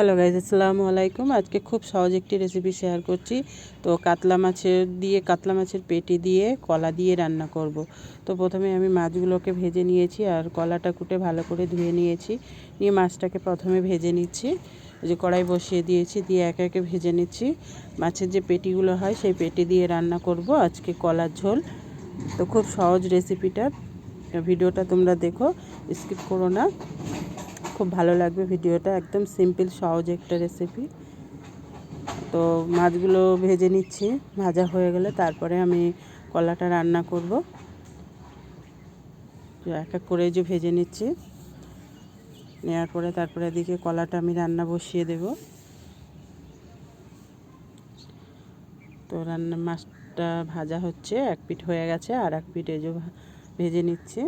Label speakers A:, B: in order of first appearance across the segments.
A: Hello guys আসসালামু আলাইকুম আজকে খুব সহজ একটি রেসিপি শেয়ার করছি। তো কাতলা মাছের দিয়ে, কাতলা মাছের পেটি দিয়ে কলা দিয়ে রান্না করব। তো প্রথমে আমি মাছগুলোকে ভেজে নিয়েছি আর কলাটা কুটে ভালো করে ধুয়ে নিয়েছি। নিয়ে মাছটাকে প্রথমে ভেজে নিচ্ছি। যে কড়াই বসিয়ে দিয়েছি, দিয়ে একে একে ভেজে নিচ্ছি। মাছের যে পেটিগুলো হয়, সেই পেটি দিয়ে রান্না করব। আজকে কলার ঝোল। তো খুব সহজ রেসিপিটা ভিডিওটা তোমরা দেখো স্কিপ করো না। খুব ভালো লাগবে ভিডিওটা। একদম সিম্পল সহজ একটা রেসিপি তো মাছগুলো ভেজে নিচ্ছি, ভাজা হয়ে গেলে তারপরে আমি কলাটা রান্না করব। এক এক করে যে ভেজে নিচ্ছি। নেওয়ার পরে তারপরে এদিকে কলাটা আমি রান্না বসিয়ে দেব। তো রান্না, মাছটা ভাজা হচ্ছে, এক পিঠ হয়ে গেছে, আর এক পিঠ যে ভেজে নিচ্ছি।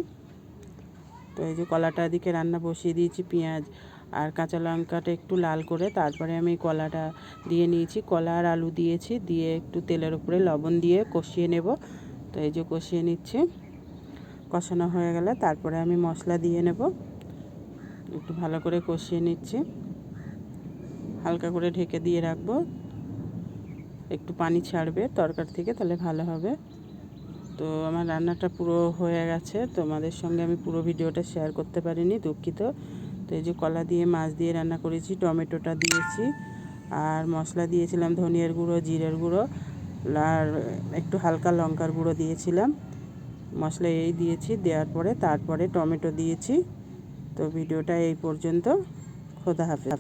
A: তো এই যে কলাটা এদিকে রান্না বসিয়ে দিয়েছি পেঁয়াজ আর কাঁচা লঙ্কাটা একটু লাল করে। তারপরে আমি কলাটা দিয়ে নিয়েছি। কলা আর আলু দিয়েছি। দিয়ে একটু তেলের উপরে লবণ দিয়ে কষিয়ে নেব। তো এই যে কষিয়ে নিচ্ছি। কষানো হয়ে গেলে তারপরে আমি মশলা দিয়ে নেব। একটু ভালো করে কষিয়ে নিচ্ছি। হালকা করে ঢেকে দিয়ে রাখব। একটু পানি ছাড়বে তরকার থেকে, তাহলে ভালো হবে। তো আমার রান্নাটা পুরো হয়ে গেছে। তোমাদের সঙ্গে আমি পুরো ভিডিওটা শেয়ার করতে পারিনি, দুঃখিত। তো এই যে কলা দিয়ে, মাছ দিয়ে রান্না করেছি, টমেটোটা দিয়েছি, আর মশলা দিয়েছিলাম ধনিয়ার গুঁড়ো, জিরের গুঁড়ো, আর একটু হালকা লঙ্কার গুঁড়ো দিয়েছিলাম। মশলা এই দিয়েছি, দেওয়ার পরে তারপরে টমেটো দিয়েছি। তো ভিডিওটা এই পর্যন্ত। খোদা হাফেজ।